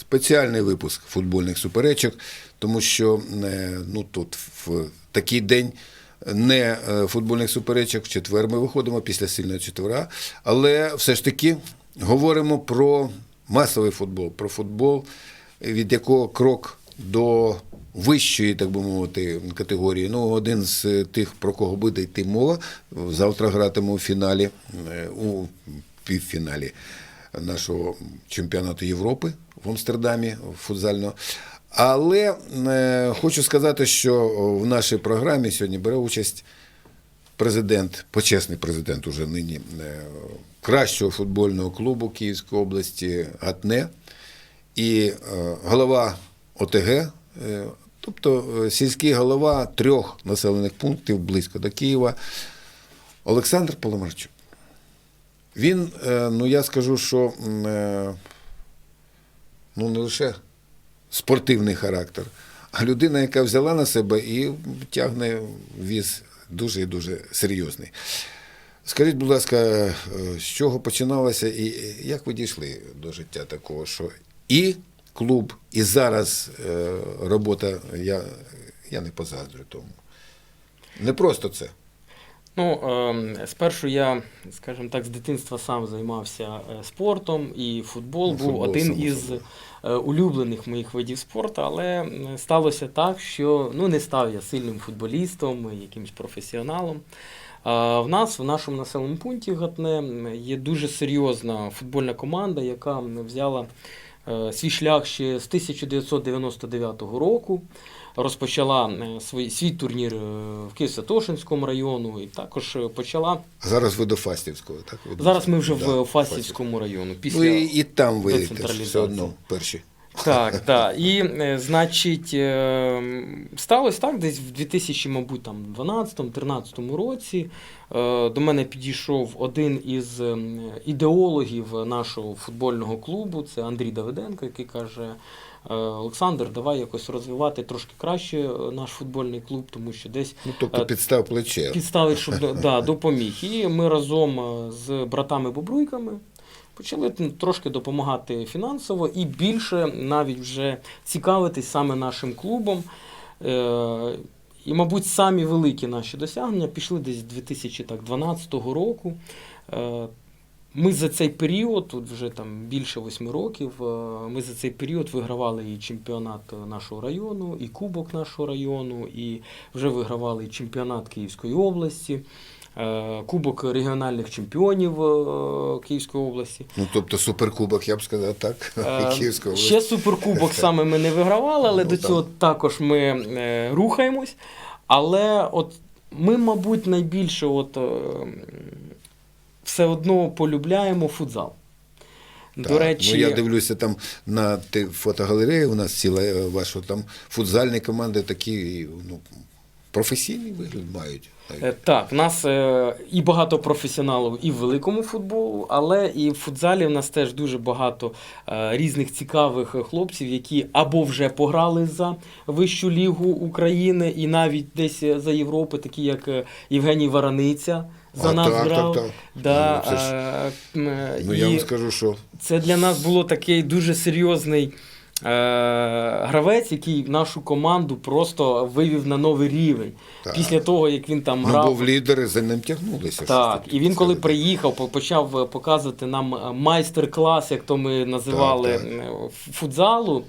спеціальний випуск футбольних суперечок, тому що е, ну, тут в такий день не е, футбольних суперечок, в четвер ми виходимо після сильного четвера, але все ж таки говоримо про масовий футбол, про футбол, від якого крок до вищої, так би мовити, категорії. Ну, один з тих, про кого буде йти мова, завтра гратиме у фіналі, е, у півфіналі нашого чемпіонату Європи в Амстердамі футзального. Але е, хочу сказати, що в нашій програмі сьогодні бере участь президент, почесний президент уже нині е, кращого футбольного клубу Київської області ГАТНЕ і е, голова ОТГ, тобто сільський голова трьох населених пунктів близько до Києва, Олександр Поломарчук. Він, е, ну я скажу, що е, ну не лише спортивний характер, а людина, яка взяла на себе і тягне віз дуже і дуже серйозний. Скажіть, будь ласка, е, з чого починалося і як ви дійшли до життя такого, що і клуб, і зараз робота, я, я не позаздрю тому. Не просто це. Ну, ем, спершу я, скажімо так, з дитинства сам займався е, спортом, і футбол Ну, був футбол, один із е, улюблених моїх видів спорту, але сталося так, що ну, не став я сильним футболістом, якимось професіоналом. В нас в нашому населеному пункті Гатне є дуже серйозна футбольна команда, яка взяла е, свій шлях ще з 1999 року. Розпочала е, свій, свій турнір е, в Києво-Святошинському району і також е, почала. Зараз ви до Фастівського, так? Ви Зараз ми вже Да, в Фастівському району. Після... Ну і, там ви все одно перші. Так, так. І, значить, сталося так, десь в 2000, мабуть, там 12-13 році до мене підійшов один із ідеологів нашого футбольного клубу, це Андрій Давиденко, який каже. «Е, Олександр, давай якось розвивати трошки краще е, наш футбольний клуб, тому що десь Ну, тобто Е, підстав плече. підставить, щоб да, допоміг. І ми разом з братами Бобруйками почали трошки допомагати фінансово і більше навіть вже цікавитись саме нашим клубом. І, мабуть, самі великі наші досягнення пішли десь з 2012 року. Ми за цей період, тут вже там більше восьми років, е, ми за цей період вигравали і чемпіонат нашого району, і кубок нашого району, і вже вигравали і чемпіонат Київської області, е, кубок регіональних чемпіонів е, Київської області. Ну, тобто суперкубок, я б сказав, так. Київська область. Ще суперкубок саме ми не вигравали, але Ну, до цього також ми рухаємось. Але от ми, мабуть, найбільше от, все одно полюбляємо футзал. Так. До речі, Ну, я дивлюся там на фотогалереї, у нас ціла е, ваша там футзальні команди такі ну, професійний вигляд мають. Е, Так, в нас е, і багато професіоналів і в великому футболу, але і в футзалі в нас теж дуже багато різних цікавих хлопців, які або вже пограли за вищу лігу України і навіть десь за Європи, такі як Євгеній Вараниця. За А, нас так, грав. так, так. Да, Ну, це ж- е, Ну, я вам скажу, що це для нас було такий дуже серйозний е, гравець, який нашу команду просто вивів на новий рівень. Так. Після того, як він там ну, грав. був лідер, за ним тягнулися. Так, і він коли приїхав, почав е, показувати нам е, майстер-клас, як то ми називали Так, так. футзалу.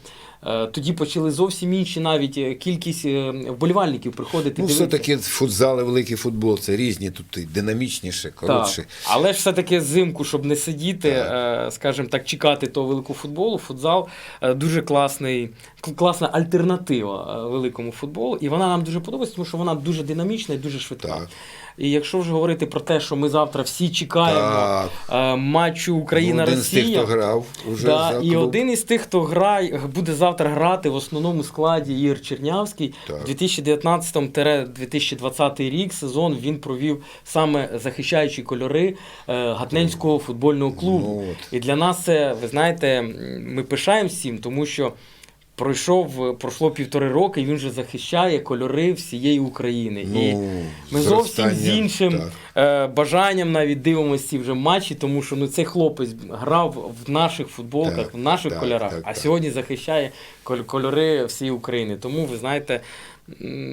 Е, Тоді почали зовсім інші навіть е, кількість е, вболівальників приходити. Ну, все-таки футзал і великий футбол це різні, тут і динамічніше, коротше. Так. Але ж все-таки зимку, щоб не сидіти, Так. скажімо так, чекати того великого футболу, футзал дуже класний, класна альтернатива великому футболу. І вона нам дуже подобається, тому що вона дуже динамічна і дуже швидка. Так. І якщо вже говорити про те, що ми завтра всі чекаємо Так. е, матчу Ну, один з тих, Україна-Росія. хто грав уже Да, за і клуб. один із тих, хто грає, буде завтра грати в основному складі Ігор Чернявський. Так. 2019-2020 рік сезон він провів саме захищаючи кольори е, Гатненського футбольного клубу. Ну. І для нас це, ви знаєте, ми пишаємося всім, тому що пройшов, е, пройшло півтори роки, і він вже захищає кольори всієї України. і Ну, ми зовсім з іншим так. е, бажанням навіть дивимося ці вже матчі, тому що ну, цей хлопець грав в наших футболках, Так, в наших так, кольорах, так, а так. сьогодні захищає коль- кольори всієї України. Тому ви знаєте,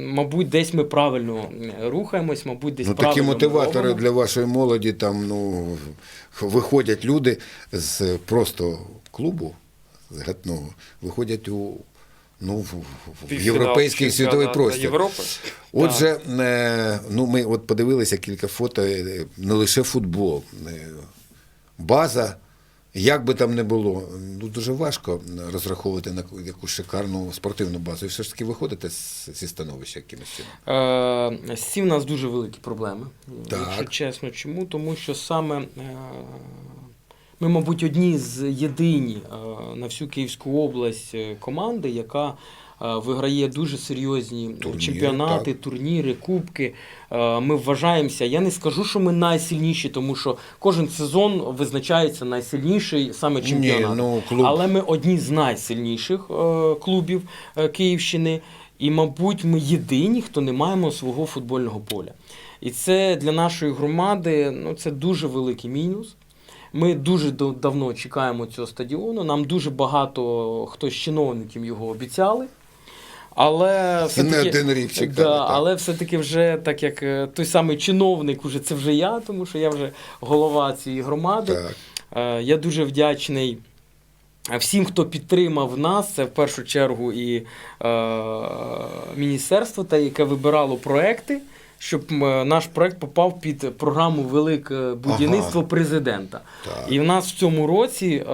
мабуть, десь ми правильно рухаємось, мабуть, десь Ну, правильно такі мотиватори робимо. для вашої молоді, там ну, виходять люди з просто клубу гатного, виходять у ну, в, в- в європейський світовий простір. Європи. Отже, е, ну, ми от подивилися кілька фото, е, не лише футбол, е, база. Як би там не було, ну дуже важко розраховувати на якусь шикарну спортивну базу. І все ж таки виходите з- зі становища якимось чином. Е, з цим у нас дуже великі проблеми. Так. Якщо чесно, чому? Тому що саме е, ми, мабуть, одні з єдині е, на всю Київську область е, команди, яка е, виграє дуже серйозні Турніри, чемпіонати, так. турніри, кубки. Ми вважаємося. Я не скажу, що ми найсильніші, тому що кожен сезон визначається найсильніший саме чемпіонат. Ні, ну, клуб Але ми одні з найсильніших клубів Київщини. І, мабуть, ми єдині, хто не маємо свого футбольного поля. І це для нашої громади ну, це дуже великий мінус. Ми дуже давно чекаємо цього стадіону. Нам дуже багато хто з чиновників його обіцяли. Але все-таки, Да, але все-таки вже так як е, той самий чиновник, уже це вже я, тому що я вже голова цієї громади. Так. Е, Я дуже вдячний всім, хто підтримав нас. Це в першу чергу і е, міністерство, та яке вибирало проекти, щоб е, наш проект попав під програму Велике будівництво президента. Так. І в нас в цьому році е,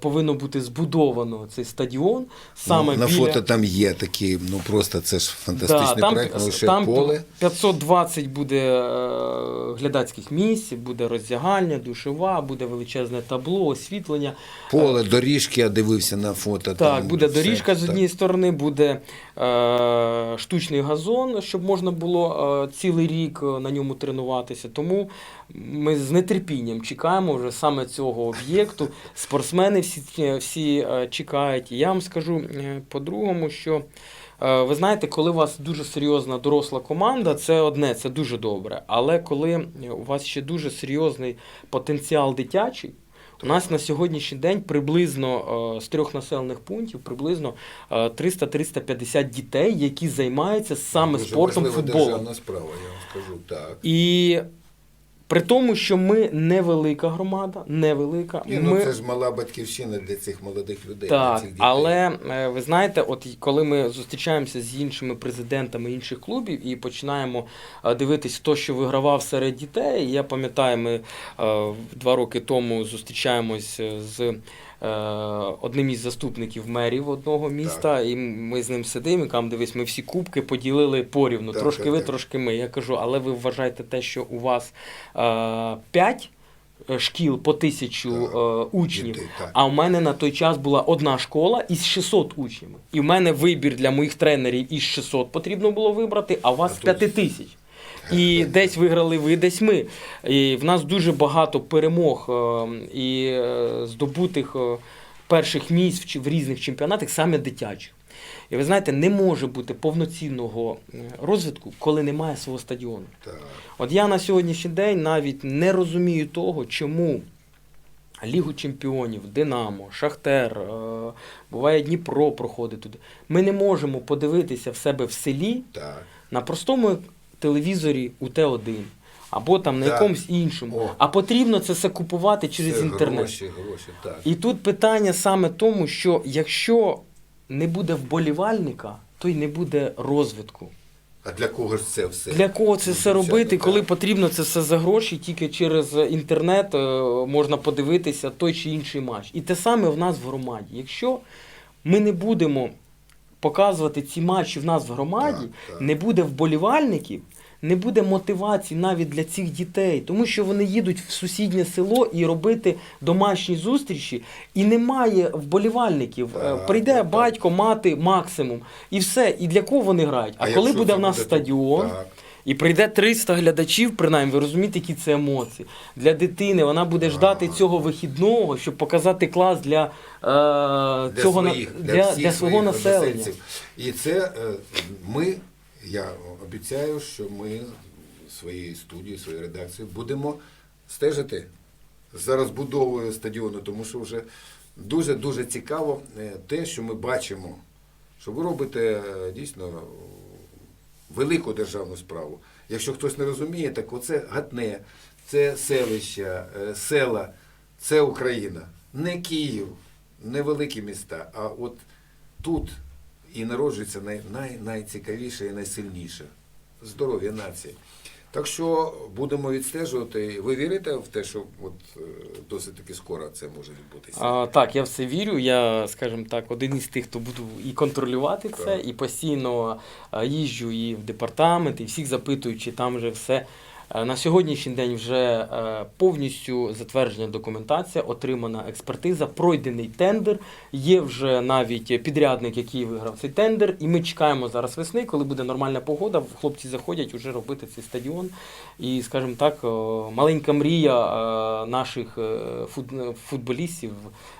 повинно бути збудовано цей стадіон саме Ну, на біля... фото там є такі, ну просто це ж фантастичний там, проект, лише там поле. 520 буде е, глядацьких місць, буде роздягальня, душова, буде величезне табло, освітлення. Поле, доріжки, я дивився на фото. Так, там буде все, доріжка з однієї сторони, буде е, штучний газон, щоб можна було е, цілий рік е, на ньому тренуватися. Тому ми з нетерпінням чекаємо вже саме цього об'єкту. Спортсмени всі, всі е, чекають. Я вам скажу е, по-другому, що. е, Ви знаєте, коли у вас дуже серйозна доросла команда, це одне, це дуже добре. Але коли у вас ще дуже серйозний потенціал дитячий, у нас на сьогоднішній день приблизно е, з трьох населених пунктів приблизно е, 300-350 дітей, які займаються саме Дуже спортом футболом. справа, я вам скажу. Так. І при тому, що ми невелика громада, невелика, Ні, ми... ну це ж мала батьківщина для цих молодих людей. для цих дітей. але е, ви знаєте, от коли ми зустрічаємося з іншими президентами інших клубів і починаємо е, дивитись, хто що вигравав серед дітей. Я пам'ятаю, ми е, два роки тому зустрічаємось з одним із заступників мерів одного міста, і ми з ним сидимо і кажемо, дивись, ми всі кубки поділили порівну. Так, трошки так, ви, так. трошки ми. Я кажу, але ви вважаєте те, що у вас е, п'ять е, шкіл по тисячу Так, е, учнів. так. А в мене на той час була одна школа із 600 учнями. І в мене вибір для моїх тренерів із 600 потрібно було вибрати, а у вас А з 5 тисяч. І десь виграли ви, десь ми. І в нас дуже багато перемог е, і е, здобутих е, перших місць в різних чемпіонатах, саме дитячих. І ви знаєте, не може бути повноцінного розвитку, коли немає свого стадіону. Так. От я на сьогоднішній день навіть не розумію того, чому Лігу чемпіонів, Динамо, Шахтер, буває Дніпро проходить туди. Ми не можемо подивитися в себе в селі Так. на простому телевізорі УТ1 або там на Так. якомусь іншому. О. А потрібно це все купувати через Це інтернет. Гроші, гроші, так. І тут питання саме тому, що якщо не буде вболівальника, то й не буде розвитку. А для кого ж це все? Для кого це все робити, коли потрібно це все за гроші, тільки через інтернет е, можна подивитися той чи інший матч. І те саме в нас в громаді. Якщо ми не будемо показувати ці матчі в нас в громаді, Так, так. не буде вболівальників, не буде мотивації навіть для цих дітей, тому що вони їдуть в сусіднє село і робити домашні зустрічі, і немає вболівальників. Е, Прийде батько, мати максимум, і все. І для кого вони грають? А, А коли буде в нас буде стадіон, так. і прийде 300 глядачів, принаймні, ви розумієте, які це емоції. Для дитини вона буде ждати цього вихідного, щоб показати клас для, е, цього на- своїх, для, всіх для свого населення. І це е, ми, я обіцяю, що ми своєю студією, своєю редакцією будемо стежити за розбудовою стадіону, тому що вже дуже-дуже цікаво е, те, що ми бачимо, що ви робите е, дійсно велику державну справу. Якщо хтось не розуміє, так оце Гатне, це селища, е, села, це Україна. Не Київ, не великі міста, а от тут і народжується най, най, найцікавіше і найсильніше здоров'я нації. Так що будемо відстежувати. Ви вірите в те, що от е, досить таки скоро це може відбутися? А, так, я в це вірю. Я, скажімо так, один із тих, хто буду і контролювати це, Так. і постійно їжджу і в департамент, і всіх запитую, чи там вже все. Е, На сьогоднішній день вже е, повністю затверджена документація, отримана експертиза, пройдений тендер. Є вже навіть підрядник, який виграв цей тендер. І ми чекаємо зараз весни, коли буде нормальна погода. Хлопці заходять уже робити цей стадіон. І, скажімо так, маленька мрія е, наших е, футболістів,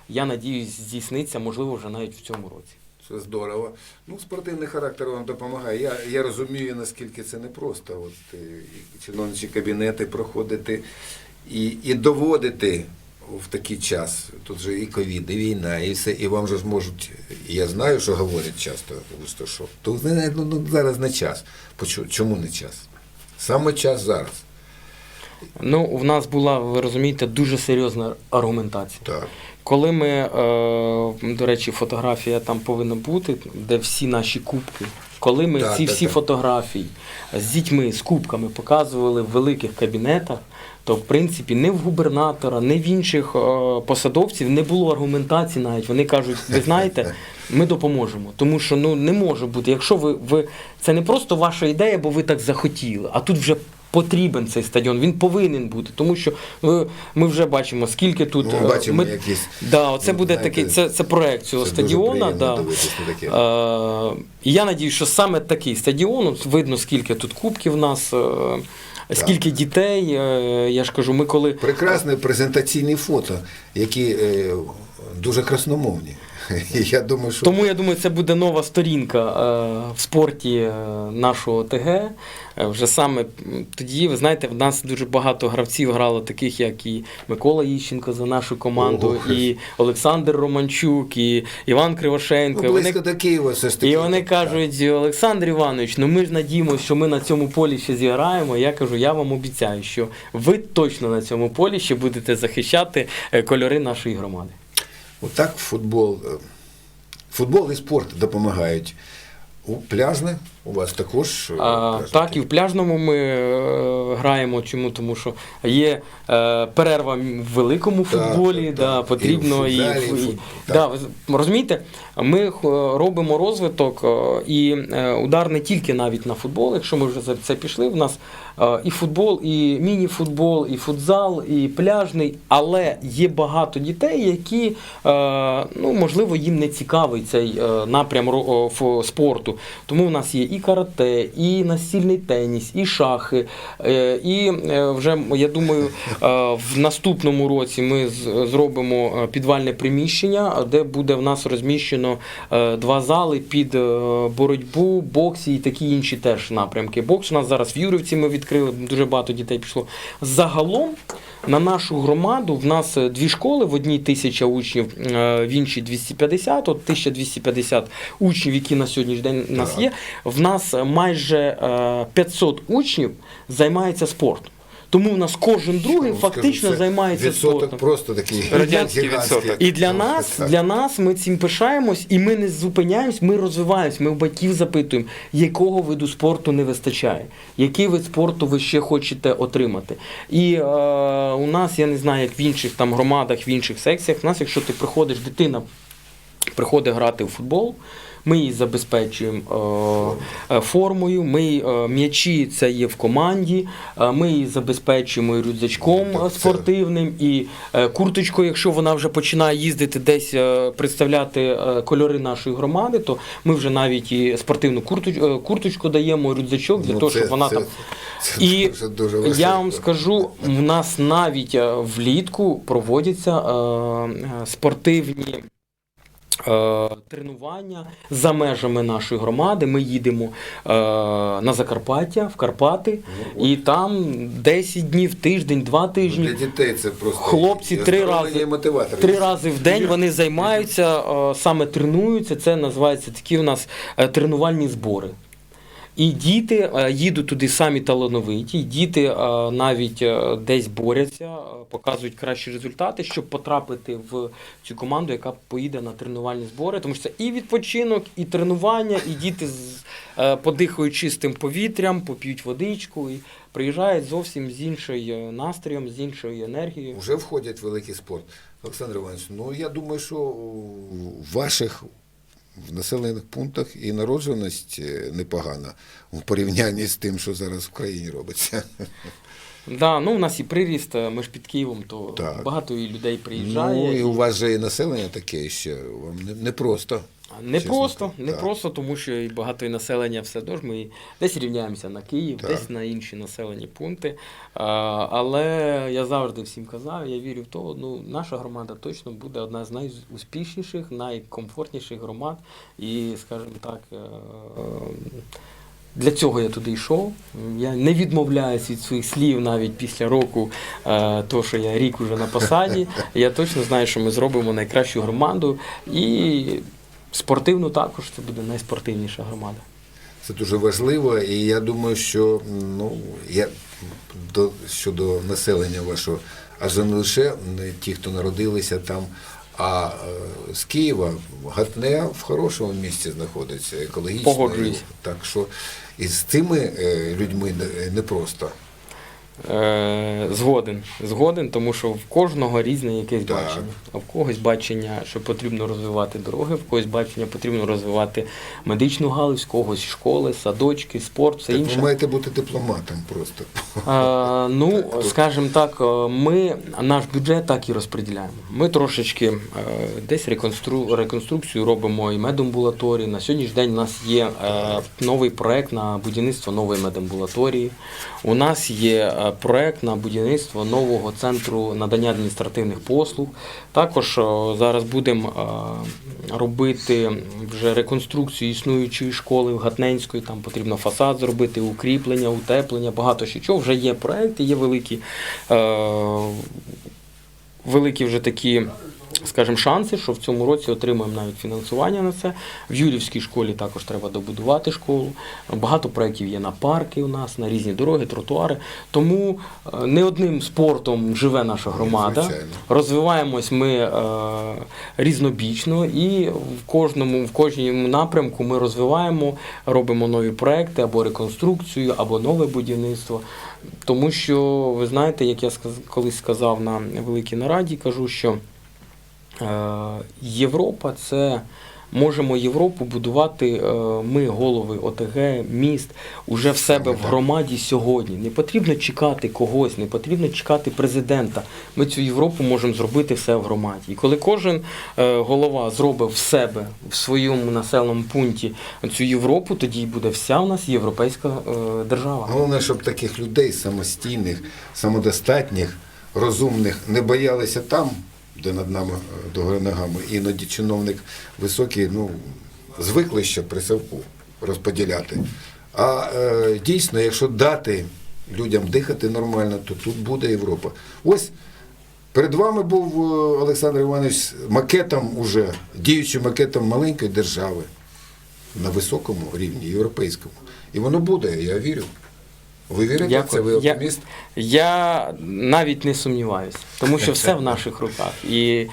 я надіюсь, здійсниться, можливо, вже навіть в цьому році. Це здорово. Ну, спортивний характер вам допомагає. Я, я розумію, наскільки це непросто. От, е, і чиновничі кабінети проходити і, і доводити в такий час. Тут же і ковід, і війна, і все. І вам же ж можуть, я знаю, що говорять часто, що, що то ну, ну, зараз не час. Чому не час? Саме час зараз. Ну, в нас була, ви розумієте, дуже серйозна аргументація. Так. Коли ми, е, до речі, фотографія там повинна бути, де всі наші кубки. Коли ми Так, ці так, всі так. фотографії з дітьми, з кубками показували в великих кабінетах, то в принципі не в губернатора, не в інших е, посадовців не було аргументації навіть. Вони кажуть, ви знаєте, ми допоможемо. Тому що ну не може бути. Якщо ви, ви це не просто ваша ідея, бо ви так захотіли, а тут вже. Потрібен цей стадіон, він повинен бути, тому що е, ми вже бачимо, скільки тут Ну, ми е, бачимо ми- якісь. Да, оце ну, буде знаєте, такий, це, це проект цього це стадіона. Да. таке. Е, і я надію, що саме такий стадіон, от видно, скільки тут кубків в нас, е, скільки дітей. е, я ж кажу, ми коли Прекрасні презентаційні фото, які е, дуже красномовні. Я думаю, що Тому я думаю, це буде нова сторінка е, в спорті е, нашого ТГ. Е, вже саме тоді, ви знаєте, в нас дуже багато гравців грало, таких як і Микола Іщенко за нашу команду, Ого. і Олександр Романчук, і Іван Кривошенко. ну, Вони до Києва все ж таки. І вони кажуть, Олександр Іванович, ну ми ж надіємося, що ми на цьому полі ще зіграємо. Я кажу, я вам обіцяю, що ви точно на цьому полі ще будете захищати е, кольори нашої громади. Отак футбол, е, футбол і спорт допомагають. У пляжне у вас також. е, А, так, і в пляжному ми е, граємо. Чому? Тому що є е, перерва в великому Так, футболі, так, да, так. потрібно І в і, футзалі, і в і- фут- да, розумієте, ми робимо розвиток е, і е, удар не тільки навіть на футбол, якщо ми вже за це пішли. В нас е, і футбол, і міні-футбол, і футзал, і пляжний, але є багато дітей, які е, ну можливо їм не цікавий цей е, напрям спорту. Тому в нас є і карате, і настільний теніс, і шахи. Е, І е, вже я думаю, е, в наступному році ми зробимо підвальне приміщення, де буде в нас розміщено два зали під боротьбу, бокс і такі інші теж напрямки. Бокс у нас зараз в Юрівці ми відкрили, дуже багато дітей пішло. Загалом на нашу громаду в нас е, дві школи, в одній тисяча учнів, е, в іншій 250, от 1250 учнів, які на сьогоднішній день у нас є. В нас майже е, 500 учнів займається спортом. Тому в нас кожен другий Ну, фактично скажу, це займається відсоток спортом. просто такий Радянський гігантський. відсоток. І для Ну, нас, для нас ми цим пишаємось, і ми не зупиняємось, ми розвиваємось. Ми у батьків запитуємо, якого виду спорту не вистачає, який вид спорту ви ще хочете отримати. І е, у нас, я не знаю, як в інших там громадах, в інших секціях, в нас, якщо ти приходиш, дитина приходить грати в футбол. Ми її забезпечуємо е, е, формою. Ми е, м'ячі це є в команді. Ми її забезпечуємо і рюкзачком це- спортивним, і курточкою, якщо вона вже починає їздити десь представляти кольори нашої громади, то ми вже навіть і спортивну курточ, е, курточку даємо, рюкзачок для Ну, того, це- щоб вона це- там. це І дуже, дуже важливо. Я вам скажу, у нас навіть влітку проводяться спортивні. Е, Тренування за межами нашої громади. Ми їдемо е, на Закарпаття, в Карпати, Ну, і там 10 днів, тиждень, два тижні. Для дітей це просто Хлопці три рази- Три рази в день вони займаються, е, саме тренуються. Це називається такі у нас е, тренувальні збори. І діти е, їдуть туди самі талановиті, і діти е, навіть е, десь борються, показують кращі результати, щоб потрапити в цю команду, яка поїде на тренувальні збори. Тому що це і відпочинок, і тренування, і діти подихають чистим повітрям, поп'ють водичку і приїжджають зовсім з іншою настроєм, з іншою енергією. Вже входять в великий спорт. Олександр Іванович, ну я думаю, що ваших в населених пунктах і народжуваність е, непогана в порівнянні з тим, що зараз в країні робиться. Да, ну у нас і приріст, е, ми ж під Києвом, то Так. багато і людей приїжджає. Ну і і- у вас же і населення таке ще вам не, не просто. Не чесно просто, не Так. просто, тому що і багато і населення все ж ми десь рівняємося на Київ, Так. десь на інші населені пункти. А, але я завжди всім казав, я вірю в то, ну наша громада точно буде одна з найуспішніших, найкомфортніших громад. І, скажімо так, е, для цього я туди йшов. Я не відмовляюсь від своїх слів навіть після року, е, то, що я рік уже на посаді. Я точно знаю, що ми зробимо найкращу громаду. І спортивну також це буде найспортивніша громада. Це дуже важливо, і я думаю, що ну я до щодо населення вашого, адже не лише не ті, хто народилися там, а е, з Києва Гатне в хорошому місці знаходиться, екологічно. Погоджуюсь. Так що і з цими е, людьми не- непросто. Е, згоден, згоден, тому що в кожного різне якесь Так. бачення. А в когось бачення, що потрібно розвивати дороги, в когось бачення потрібно розвивати медичну галузь, в когось школи, садочки, спорт, все Так інше. ви маєте бути дипломатом просто. Е, ну, тут- скажімо так, е, ми наш бюджет так і розподіляємо. Ми трошечки десь реконстру, реконструкцію робимо і медамбулаторії. На сьогоднішній день у нас є новий проект на будівництво нової медамбулаторії. У нас є проект на будівництво нового центру надання адміністративних послуг. Також е, зараз будемо е, робити вже реконструкцію існуючої школи в Гатненської. Там потрібно фасад зробити, укріплення, утеплення, багато ще чого. Вже є проекти, є великі, е, великі вже такі. Скажімо, шанси, що в цьому році отримаємо навіть фінансування на це. В Юрівській школі також треба добудувати школу. Багато проєктів є на парки у нас, на різні дороги, тротуари. Тому е, не одним спортом живе наша громада. Звичайно. Розвиваємось ми е, різнобічно і в кожному, в кожному напрямку ми розвиваємо, робимо нові проекти або реконструкцію, або нове будівництво. Тому що ви знаєте, як я колись сказав на великій нараді, кажу, що Європа це. Можемо Європу будувати е, ми, голови ОТГ, міст, уже в себе в громаді сьогодні. Не потрібно чекати когось, не потрібно чекати президента. Ми цю Європу можемо зробити все в громаді. І коли кожен е, голова зробить в себе в своєму населеному пункті цю Європу, тоді буде вся у нас європейська е, держава. Головне, щоб таких людей самостійних, самодостатніх, розумних не боялися там, де над нами е, догори ногами. Іноді чиновник високий, ну, звикли ще при совку розподіляти. А е, дійсно, якщо дати людям дихати нормально, то тут буде Європа. Ось перед вами був е, Олександр Іванович макетом уже, діючим макетом маленької держави на високому рівні, європейському. І воно буде, я вірю. Ви вірите в це? Ви оптиміст? Я навіть не сумніваюся, тому що все в наших руках. І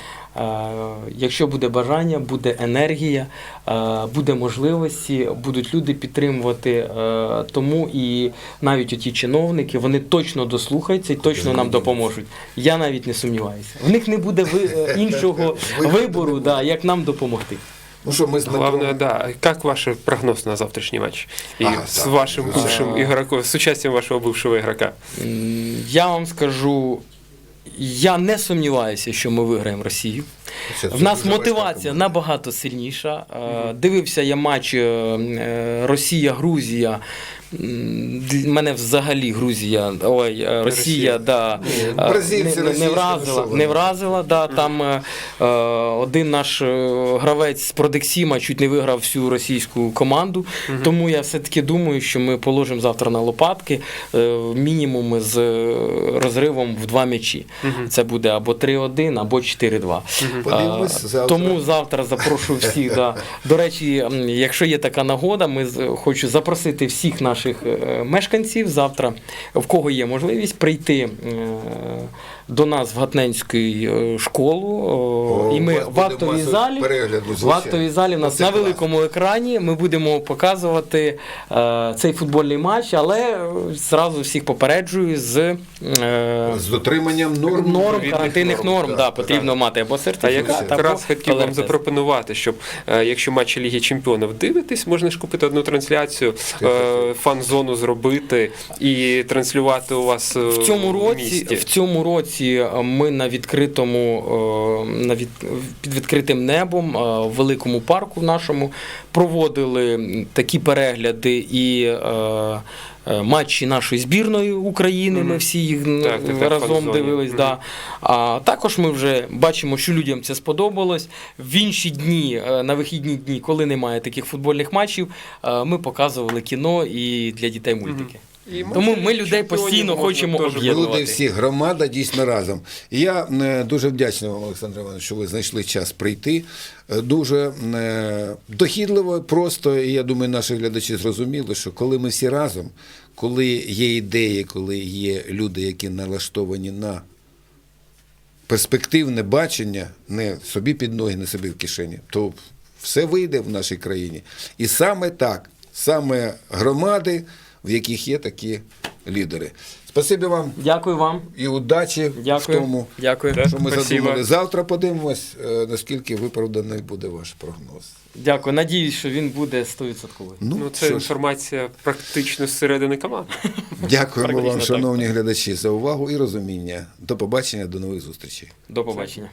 Якщо буде бажання, буде енергія, е, буде можливості, будуть люди підтримувати. е, Тому і навіть оті чиновники вони точно дослухаються і точно нам допоможуть. Я навіть не сумніваюся. В них не буде ви- е, іншого вибору, да, як нам допомогти. Ну що, ми Главное, да. Как ваш прогноз на завтрашний матч? И Ага, с да. вашим Да. а... игроком, с участием вашего бывшего игрока. Я вам скажу, я не сумніваюся, що ми виграємо Росію. Це В нас мотивація набагато сильніша. Е, Дивився я матч е, е, Росія-Грузія. Мене взагалі Грузія, ой, е, Росія, Росія. да, е, бразильці, не, не, вразила. Не вразила, да, там е, е, один наш гравець з Продексіма чуть не виграв всю російську команду. Тому я все-таки думаю, що ми положимо завтра на лопатки е, мінімум з розривом в два м'ячі. Це буде або 3-1, або 4-2. Подивимось А, завтра. Тому завтра запрошую всіх. Да. До речі, якщо є така нагода, ми хочу запросити всіх наших е, мешканців завтра, в кого є можливість прийти е, до нас в Гатненську е, школу. о, і ми в актовій залі. В актовій залі в нас на великому екрані ми будемо показувати цей футбольний матч, але зразу всіх попереджую з З дотриманням норм. норм, карантинних норм, норм, да, потрібно мати або А я якраз або хотів вам запропонувати, щоб якщо матчі Ліги Чемпіонів дивитесь, можна ж купити одну трансляцію, фан-зону зробити і транслювати у вас е, В цьому році, місті. в цьому році е, ми на відкритому, е, на від, під відкритим небом е, в великому парку нашому проводили такі перегляди і е, е, матчі нашої збірної України. Ми всі їх Так, так, разом так, дивились. дивились. Мгм. Да. А також ми вже бачимо, що людям це сподобалось. В інші дні, е, на вихідні дні, коли немає таких футбольних матчів, е, ми показували кіно і для дітей мультики. І Тому ми людей постійно хочемо об'єднувати. Люди всі, громада дійсно разом. І я е, дуже вдячний вам, Олександр Іванович, що ви знайшли час прийти. Е, Дуже е, дохідливо, просто, і я думаю, наші глядачі зрозуміли, що коли ми всі разом, коли є ідеї, коли є люди, які налаштовані на перспективне бачення, не собі під ноги, не собі в кишені, то все вийде в нашій країні. І саме так, саме громади, в яких є такі лідери. Спасибі вам Дякую вам. і удачі Дякую. в тому, Дякую. Що ми Спасибо. задумали. Завтра подивимось, е, наскільки виправданий буде ваш прогноз. Дякую. Надіюсь, що він буде 100%. Ну, це що інформація практично зсередини команди. дякуємо вам, так. шановні глядачі, за увагу і розуміння. До побачення, до нових зустрічей. До побачення.